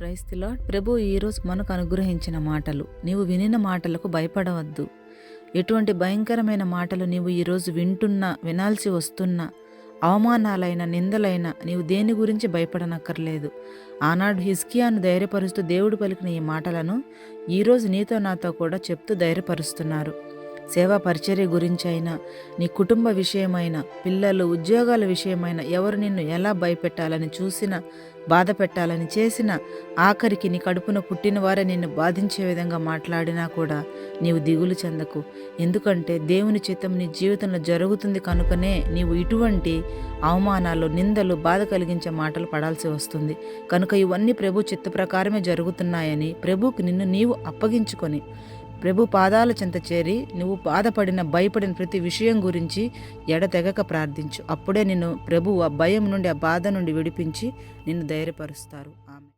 క్రైస్తులో ప్రభు ఈరోజు మనకు అనుగ్రహించిన మాటలు. నీవు వినిన మాటలకు భయపడవద్దు. ఎటువంటి భయంకరమైన మాటలు నీవు ఈరోజు వింటున్నా వినాల్సి వస్తున్నా అవమానాలైన నిందలైన నీవు దేని గురించి భయపడనక్కర్లేదు. ఆనాడు హిస్కియాను ధైర్యపరుస్తూ దేవుడు పలికిన ఈ మాటలను ఈరోజు నీతో నాతో కూడా చెప్తూ ధైర్యపరుస్తున్నారు. సేవా పరిచర్య గురించి అయినా నీ కుటుంబ విషయమైన పిల్లలు ఉద్యోగాల విషయమైన ఎవరు నిన్ను ఎలా భయపెట్టాలని చూసినా బాధ పెట్టాలని చేసినా ఆఖరికి నీ కడుపున పుట్టిన వారే నిన్ను బాధించే విధంగా మాట్లాడినా కూడా నీవు దిగులు చెందకు. ఎందుకంటే దేవుని చిత్తం నీ జీవితంలో జరుగుతుంది కనుకనే నీవు ఇటువంటి అవమానాలు నిందలు బాధ కలిగించే మాటలు పడాల్సి వస్తుంది. కనుక ఇవన్నీ ప్రభు చిత్త ప్రకారమే జరుగుతున్నాయని ప్రభుకు నిన్ను నీవు అప్పగించుకొని ప్రభు పాదాల చెంత చేరి నువ్వు బాధపడిన భయపడిన ప్రతి విషయం గురించి ఎడతెగక ప్రార్థించు. అప్పుడే నిన్ను ప్రభు ఆ భయం నుండి ఆ బాధ నుండి విడిపించి నిన్ను ధైర్యపరుస్తారు. ఆమె